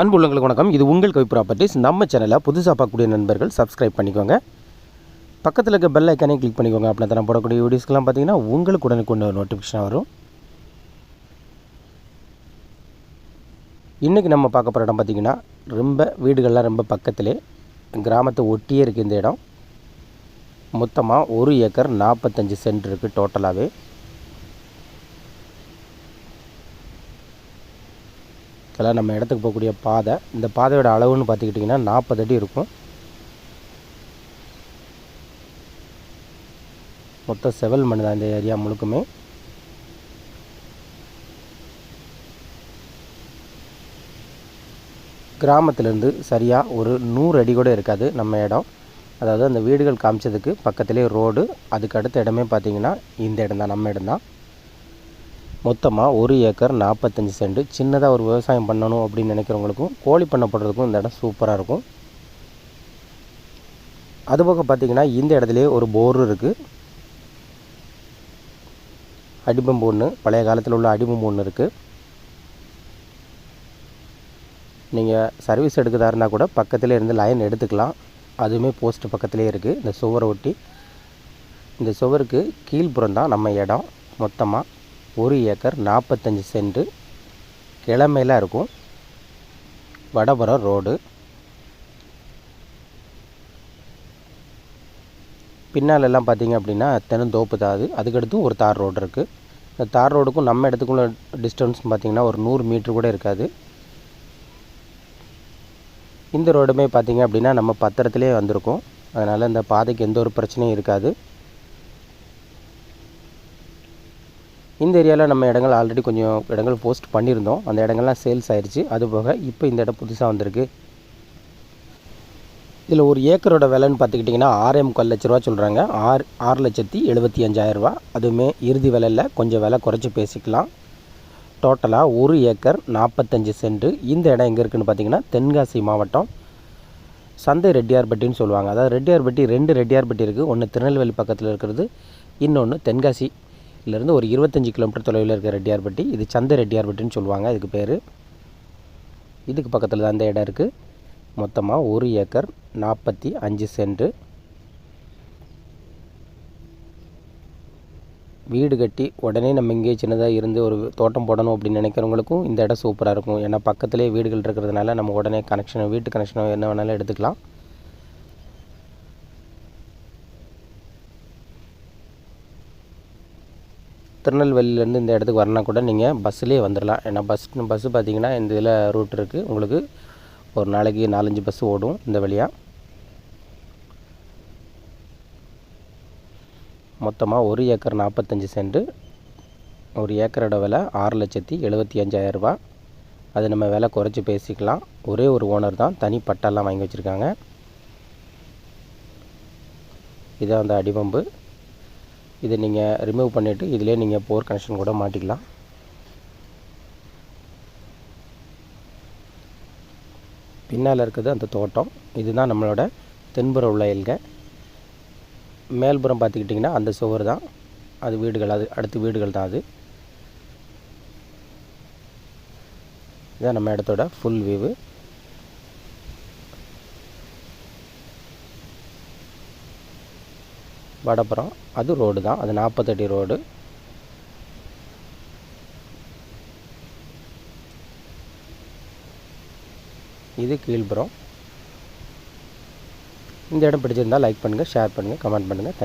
அன்புள்ளங்களுக்கு வணக்கம். இது உங்கள் கவி ப்ராப்பர்ட்டிஸ் நம்ம சேனலை புதுசாக பார்க்கக்கூடிய நண்பர்கள் சப்ஸ்கிரைப் பண்ணிக்கோங்க. பக்கத்தில் இருக்க பெல் ஐக்கானே கிளிக் பண்ணிக்கோங்க. அப்படின்னா தான் போடக்கூடிய வீடியோஸ்க்கெலாம் பார்த்தீங்கன்னா உங்களுக்கு உடனுக்குள்ள நோட்டிஃபிகேஷன் வரும். இன்றைக்கி நம்ம பார்க்க போகிற இடம் பார்த்திங்கன்னா ரொம்ப வீடுகள்லாம் ரொம்ப பக்கத்திலே கிராமத்தை ஒட்டியே இருக்குது இந்த இடம். மொத்தமாக ஒரு ஏக்கர் நாற்பத்தஞ்சு சென்ட் இருக்குது டோட்டலாகவே இதெல்லாம் நம்ம இடத்துக்கு போகக்கூடிய பாதை இந்த பாதையோட அளவுன்னு பார்த்துக்கிட்டிங்கன்னா நாற்பது அடி இருக்கும். மொத்தம் செவல் மண் தான் இந்த ஏரியா முழுக்குமே. கிராமத்திலேருந்து சரியாக ஒரு நூறு அடி கூட இருக்காது நம்ம இடம். அதாவது அந்த வீடுகள் காமிச்சதுக்கு பக்கத்துலேயே ரோடு அதுக்கு அடுத்த இடமே பார்த்திங்கன்னா இந்த இடம் தான் நம்ம இடம் தான் மொத்தமாக ஒரு ஏக்கர் நாற்பத்தஞ்சு சென்ட். சின்னதாக ஒரு விவசாயம் பண்ணணும் அப்படின்னு நினைக்கிறவங்களுக்கும் கோழி பண்ண போடுறதுக்கும் இந்த இடம் சூப்பராக இருக்கும். அதுபோக பார்த்திங்கன்னா இந்த இடத்துலையே ஒரு போர் இருக்குது அடிபம்பு ஒன்று பழைய காலத்தில் உள்ள அடிபம்பு ஒன்று இருக்குது நீங்கள் சர்வீஸ் எடுக்கிறதா இருந்தால் கூட பக்கத்தில் இருந்து லைன் எடுத்துக்கலாம். அதுவுமே போஸ்ட் பக்கத்துலேயே இருக்குது இந்த சுவரை ஒட்டி. இந்த சுவருக்கு கீழ்ப்புறம் தான் நம்ம இடம் மொத்தமாக ஒரு ஏக்கர் நாற்பத்தஞ்சு சென்ட்டு கிழமையில் இருக்கும். வடபுறம் ரோடு. பின்னாலெல்லாம் பார்த்தீங்க அப்படின்னா தென்னந்தோப்பு தாது. அது அதுக்கடுத்தும் ஒரு தார் ரோடு இருக்குது இந்த தார் ரோடுக்கும் நம்ம இடத்துக்குள்ள டிஸ்டன்ஸ் பார்த்திங்கன்னா ஒரு நூறு மீட்ரு கூட இருக்காது. இந்த ரோடுமே பார்த்திங்க அப்படின்னா நம்ம பத்திரத்துலேயே வந்திருக்கோம். அதனால் இந்த பாதைக்கு எந்த ஒரு பிரச்சனையும் இருக்காது. இந்த ஏரியாவில் நம்ம இடங்கள் ஆல்ரெடி கொஞ்சம் இடங்கள் போஸ்ட் பண்ணியிருந்தோம். அந்த இடங்கள்லாம் சேல்ஸ் ஆயிடுச்சு அது போக இப்போ இந்த இடம் புதுசாக வந்திருக்கு. இதில் ஒரு ஏக்கரோட விலைன்னு பார்த்துக்கிட்டிங்கன்னா ஆறே முக்கால் லட்ச ரூபா சொல்கிறாங்க ஆறு ஆறு லட்சத்தி எழுபத்தி அஞ்சாயிரரூபா அதுவுமே இறுதி விலையில் கொஞ்சம் விலை குறைச்சி பேசிக்கலாம். டோட்டலாக ஒரு ஏக்கர் நாற்பத்தஞ்சு சென்ட்டு இந்த இடம் எங்கே இருக்குதுன்னு பார்த்தீங்கன்னா தென்காசி மாவட்டம் சந்தை ரெட்டியார்பட்டின்னு சொல்லுவாங்க. அதாவது ரெட்டியார்பட்டி ரெண்டு ரெட்டியார்பட்டி இருக்குது ஒன்று திருநெல்வேலி பக்கத்தில் இருக்கிறது. இன்னொன்று தென்காசி தென்காசியிலேருந்து ஒரு இருபத்தஞ்சி கிலோமீட்டர் தொலைவில் இருக்கிற ரெட்டியார்பட்டி. இது சந்தை ரெட்டியார்பட்டின்னு சொல்லுவாங்க இதுக்கு பேர். இதுக்கு பக்கத்தில் தான் இந்த இடம் இருக்குது மொத்தமாக ஒரு ஏக்கர் நாற்பத்தி அஞ்சு சென்ட்டு வீடு கட்டி உடனே நம்ம இங்கேயே சின்னதாக இருந்து ஒரு தோட்டம் போடணும் அப்படின்னு நினைக்கிறவங்களுக்கும் இந்த இடம் சூப்பராக இருக்கும். ஏன்னா பக்கத்துலேயே வீடுகள் இருக்கிறதுனால நம்ம உடனே கனெக்ஷனோ வீட்டு கனெக்ஷனோ என்ன வேணாலும் எடுத்துக்கலாம். திருநெல்வேலியிலேருந்து இந்த இடத்துக்கு வரனா கூட நீங்கள் பஸ்ஸுலேயே வந்துடலாம் ஏன்னா பஸ் பஸ்ஸு பார்த்தீங்கன்னா இந்த இதில் ரூட் இருக்குது உங்களுக்கு ஒரு நாளைக்கு நாலஞ்சு பஸ் ஓடும் இந்த வழியாக மொத்தமாக ஒரு ஏக்கர் நாற்பத்தஞ்சு சென்ட்டு ஒரு ஏக்கரோட விலை ஆறு லட்சத்தி எழுபத்தி அஞ்சாயிரரூபா அது நம்ம விலை குறைச்சி பேசிக்கலாம். ஒரே ஒரு ஓனர் தான் தனி பட்டாலாம் வாங்கி வச்சுருக்காங்க. இதான் அந்த அடிபம்பு. இதை நீங்கள் ரிமூவ் பண்ணிவிட்டு இதிலே நீங்கள் போர் கனெக்ஷன் கூட மாட்டிக்கலாம். பின்னால் இருக்குது அந்த தோட்டம். இதுதான் நம்மளோட தென்புற உள்ள எல்கை. மேல்புறம் பார்த்துக்கிட்டிங்கன்னா அந்த சுவர் தான். அது வீடுகள் அது அடுத்து வீடுகள் தான் அது. இதான் நம்ம இடத்தோட ஃபுல் வியூவு வடப்புறம் அது ரோடு தான். அது நாற்பத்தடி ரோடு. இது கீழ்புறம். இந்த இடம் பிடிச்சிருந்தால் லைக் பண்ணுங்கள் ஷேர் பண்ணுங்கள் கமெண்ட் பண்ணுங்கள் தேங்க்